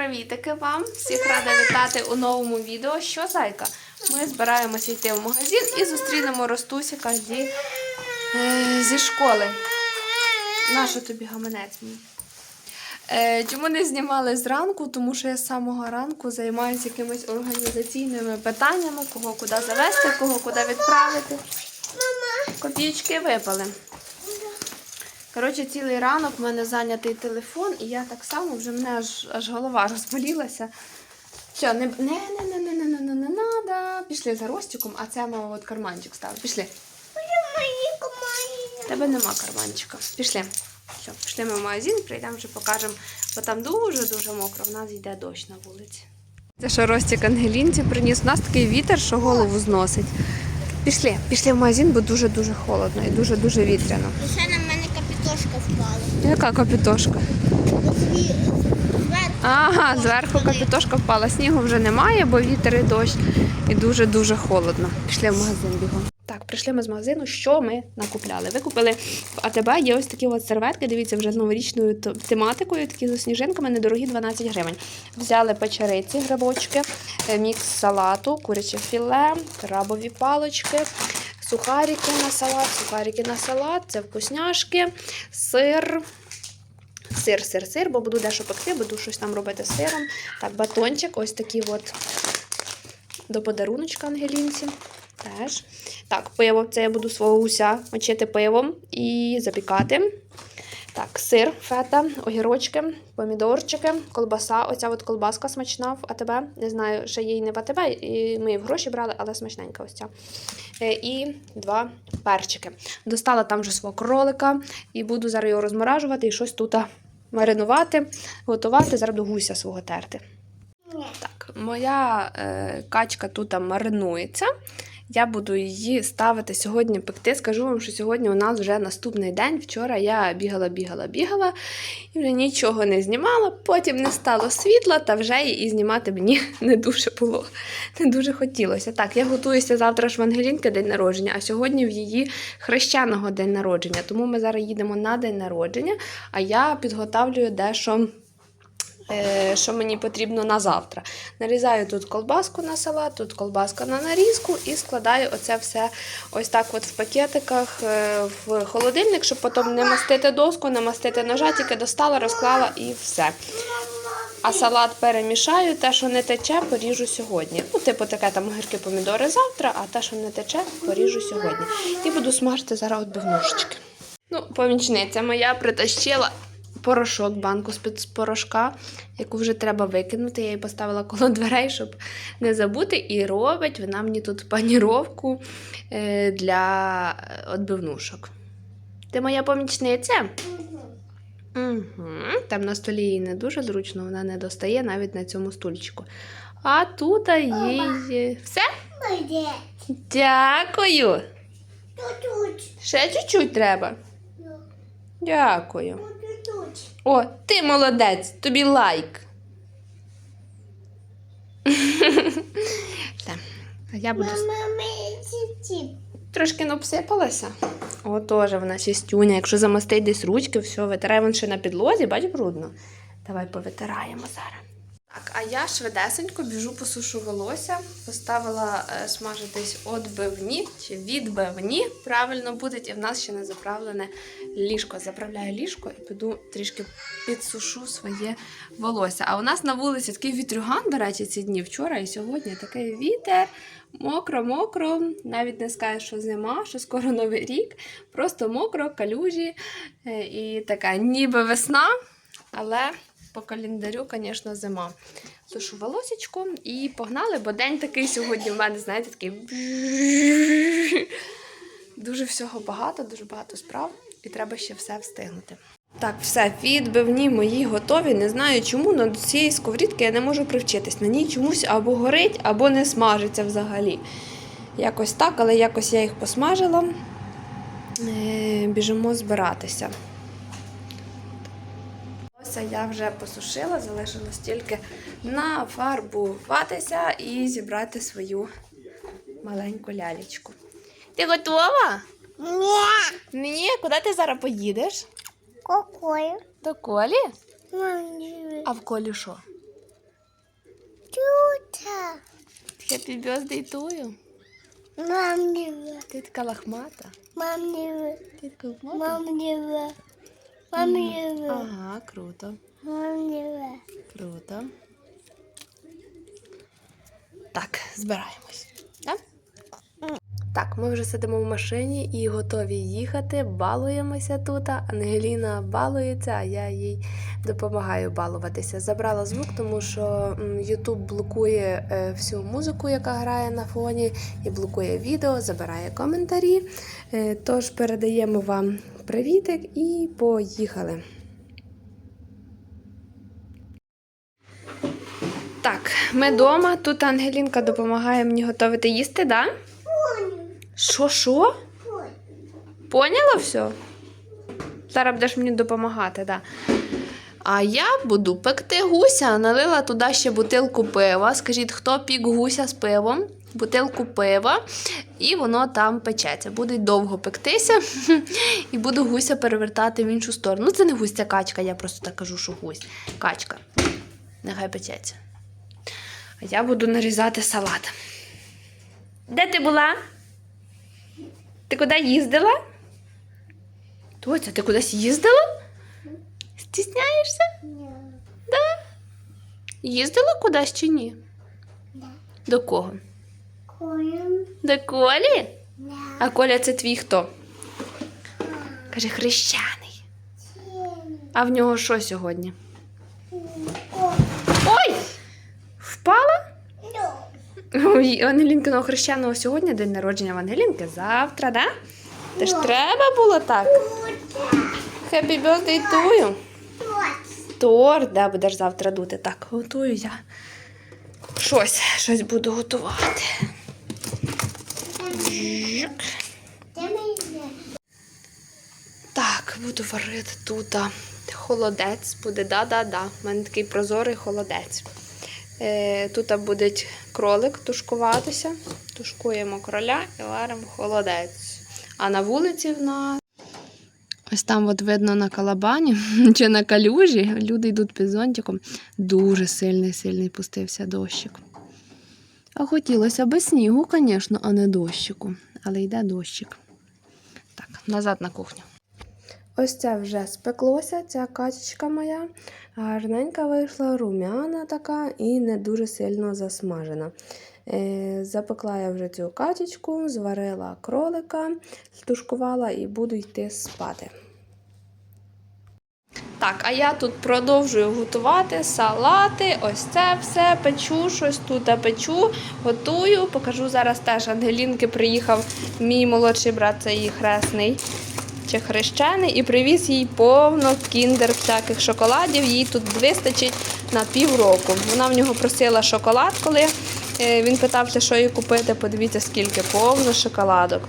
Привітики вам! Всіх рада вітати у новому відео. Що зайка? Ми збираємося йти в магазин і зустрінемо Ростусіка зі, е, зі школи. Нащо тобі гаманець мій? Е, чому не знімали зранку? Тому що я з самого ранку займаюся якимись організаційними питаннями, кого куди завести, кого куди відправити. Копійки випали. Коротше, цілий ранок в мене зайнятий телефон, і я так само вже мене аж, аж голова розболілася. Все, не, не, не, не, не, не, не, не, не надо. Пішли за Ростиком, а це мама от карманчик ставить. Пішли. В Тебе нема карманчика. Пішли. Все, пішли ми в магазин, прийдемо вже покажемо, бо там дуже-дуже мокро, в нас йде дощ на вулиці. Це що Ростик Ангелінці приніс. У нас такий вітер, що голову зносить. Пішли, пішли в магазин, бо дуже-дуже холодно і дуже-дуже вітряно. Впала. Яка капітошка? Ага, зверху капітошка впала. Снігу вже немає, бо вітер і дощ. І дуже-дуже холодно. Пішли в магазин бігом. Так, прийшли ми з магазину. Що ми накупляли? Ви купили в АТБ є ось такі от серветки. Дивіться, вже з новорічною тематикою, такі з сніжинками, недорогі 12 гривень. Взяли печериці, грибочки, е, мікс салату, куряче філе, крабові палочки. Сухарики на салат, сухарики на салат, це вкусняшки, сир, сир, сир, сир, бо буду дещо пекти, буду щось там робити з сиром. Так, батончик, ось такий от до подаруночка Ангелінці. Теж. Так, пиво. Це я буду свого гуся мочити пивом і запікати. Так, сир, фета, огірочки, помідорчики, колбаса. Оця от колбаска смачна в АТБ. Не знаю, ще її не в АТБ, і ми в гроші брали, але смачненька ось ця. Е, І два перчики. Достала там вже свого кролика і буду зараз його розморажувати і щось тут маринувати, готувати, зараз до гуся свого терти. Так, моя е, качка тут маринується. Я буду її ставити сьогодні пекти. Скажу вам, що сьогодні у нас вже наступний день. Вчора я бігала, бігала, бігала і вже нічого не знімала. Потім не стало світла, та вже і знімати мені не дуже було. Не дуже хотілося. Так, я готуюся завтра ж в Ангелінки день народження, а сьогодні в її хрещеного день народження. Тому ми зараз їдемо на день народження, а я підготавлюю дещо що мені потрібно на завтра. Нарізаю тут колбаску на салат, тут колбаска на нарізку і складаю оце все ось так от в пакетиках е, в холодильник, щоб потім не мастити доску, не мастити ножа, тільки достала, розклала і все. А салат перемішаю, те, що не тече, поріжу сьогодні. Ну, типу, таке там огірки, помідори завтра, а те, що не тече, поріжу сьогодні. І буду смажити зараз відбивнушечки. Ну, помічниця моя притащила порошок, банку з-під порошка, яку вже треба викинути. Я її поставила коло дверей, щоб не забути. І робить вона мені тут паніровку е, для відбивнушок. Ти моя помічниця? Угу. Там на столі їй не дуже зручно, вона не достає навіть на цьому стульчику. А тут їй. Все? Дякую. Ще чуть-чуть треба. Дякую. О, ти молодець, тобі лайк. Я буду Мама, трошки обсипалася. О, теж вона чистюня. Якщо замастить десь ручки, все, витирай вон ще на підлозі, бач, брудно. Давай повитираємо зараз. Так, а я швидесенько біжу посушу волосся, поставила е, смажитись відбивні чи відбивні. Правильно буде, і в нас ще не заправлене ліжко. Заправляю ліжко і піду трішки підсушу своє волосся. А у нас на вулиці такий вітрюган, до речі, ці дні вчора і сьогодні такий вітер. Мокро, мокро, навіть не скажеш, що зима, що скоро новий рік. Просто мокро, калюжі е, і така ніби весна, але по календарю, звісно, зима. Сушу волосечку і погнали, бо день такий сьогодні в мене, знаєте, такий. Дуже всього багато, дуже багато справ, і треба ще все встигнути. Так, все, відбивні мої готові. Не знаю чому, але до цієї сковорідки я не можу привчитись. На ній чомусь або горить, або не смажиться взагалі. Якось так, але якось я їх посмажила. Е, Біжимо збиратися це я вже посушила, залишилось тільки нафарбуватися і зібрати свою маленьку лялечку. Ти готова? Ні. Ні, куди ти зараз поїдеш? До колі. До колі? А в колі що? Тюта. Я тобі здейтую. Мам, не Ти така лохмата. Мам, не Ти така лохмата? Мам, не Мам, Ага, круто. Мам, Круто. Так, збираємось. Так? Так, ми вже сидимо в машині і готові їхати, балуємося тут. Ангеліна балується, а я їй допомагаю балуватися. Забрала звук, тому що YouTube блокує е, всю музику, яка грає на фоні, і блокує відео, забирає коментарі. Е, Тож передаємо вам привітик і поїхали. Так, ми вдома. Тут Ангелінка допомагає мені готувати їсти, да? Що, що? Поняла все? Зараз будеш мені допомагати, да. А я буду пекти гуся. Налила туди ще бутилку пива. Скажіть, хто пік гуся з пивом? Бутилку пива, і воно там печеться. Буде довго пектися, і буду гуся перевертати в іншу сторону. Ну, це не гусь, це качка, я просто так кажу, що гусь. Качка. Нехай печеться. А я буду нарізати салат. Де ти була? Ти куди їздила? Тоця, ти кудись їздила? Стісняєшся? Да? Їздила кудись чи ні? Да. До кого? До Колі? Да. А Коля це твій хто? Каже, хрещаний. А в нього що сьогодні? Ой! Впала? ну. Ой, Ангелінкиного хрещеного сьогодні день народження в Ангелінки. Завтра, да? Ти ж треба було так. Birthday to you. Торт, да, будеш завтра дути. Так, готую я. Щось, щось буду готувати. Так, буду варити тут. Холодець буде, да-да-да. У мене такий прозорий холодець. Е, тут буде кролик тушкуватися. Тушкуємо кроля і варимо холодець. А на вулиці в нас. Ось там от видно на калабані чи на калюжі. Люди йдуть під зонтиком. Дуже сильний, сильний пустився дощик. А хотілося би снігу, звісно, а не дощику. Але йде дощик. Так, назад на кухню. Ось це вже спеклося, ця качечка моя. Гарненька вийшла, рум'яна така і не дуже сильно засмажена. Е, запекла я вже цю качечку, зварила кролика, тушкувала і буду йти спати. Так, а я тут продовжую готувати салати. Ось це все печу, щось тут печу, готую. Покажу зараз теж Ангелінки приїхав мій молодший брат, це її хресний чи хрещений, і привіз їй повно кіндер всяких шоколадів. Їй тут вистачить на півроку. Вона в нього просила шоколад, коли е, він питався, що їй купити. Подивіться, скільки повно шоколадок.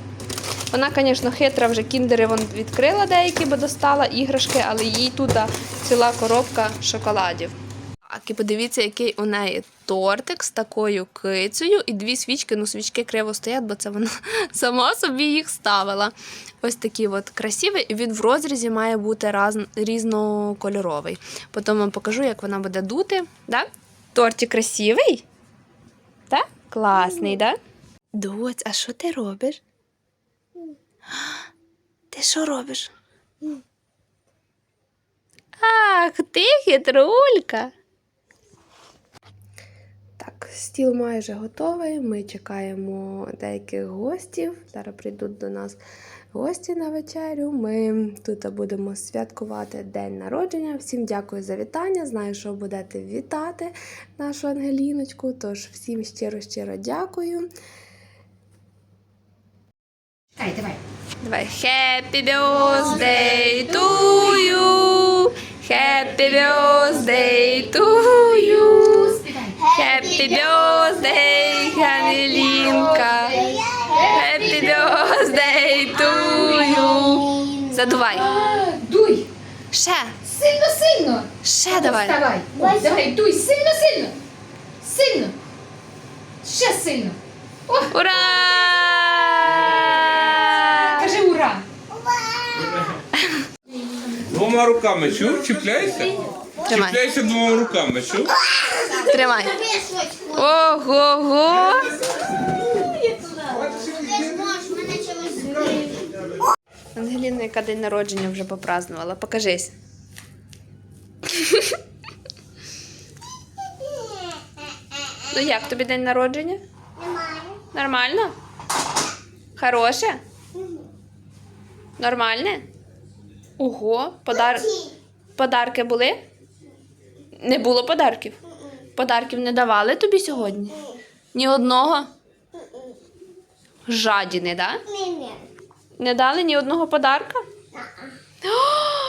Вона, звісно, хитра, вже кіндери вон відкрила деякі, бо достала іграшки, але їй тут ціла коробка шоколадів. Так, і подивіться, який у неї тортик з такою кицею і дві свічки. Ну, свічки криво стоять, бо це вона сама собі їх ставила. Ось такі от красиві, і він в розрізі має бути раз, різнокольоровий. Потім вам покажу, як вона буде дути. Да? Тортик красивий? Так? Класний, так? Да? Доць, а що ти робиш? Ти що робиш? Ах, ти хитрулька. Так, стіл майже готовий. Ми чекаємо деяких гостів. Зараз прийдуть до нас гості на вечерю. Ми тут будемо святкувати день народження. Всім дякую за вітання. Знаю, що будете вітати нашу Ангеліночку. Тож всім щиро-щиро дякую. Давай, давай. Давай. Happy birthday to you. Happy birthday to you. Happy birthday, Ангелінка. Happy birthday to you. Задувай. Дуй! Ще. Сильно, сильно! Ще давай. Давай. О, давай, дуй, сильно, сильно! Сильно! Ще сильно! О, Ура! Двома руками чув, чіпляйся. Тримай. Чіпляйся двома руками, що? Тримай. Чимось збити. Ангеліна, яка день народження вже попразнувала. Покажись. Ну як тобі день народження? Немає. Нормально? Хороше? Нормальне? Ого, подар... подарки були? Не було подарків? Подарків не давали тобі сьогодні? Ні одного? Жадіни, да? Ні-ні. Не дали ні одного подарка? О,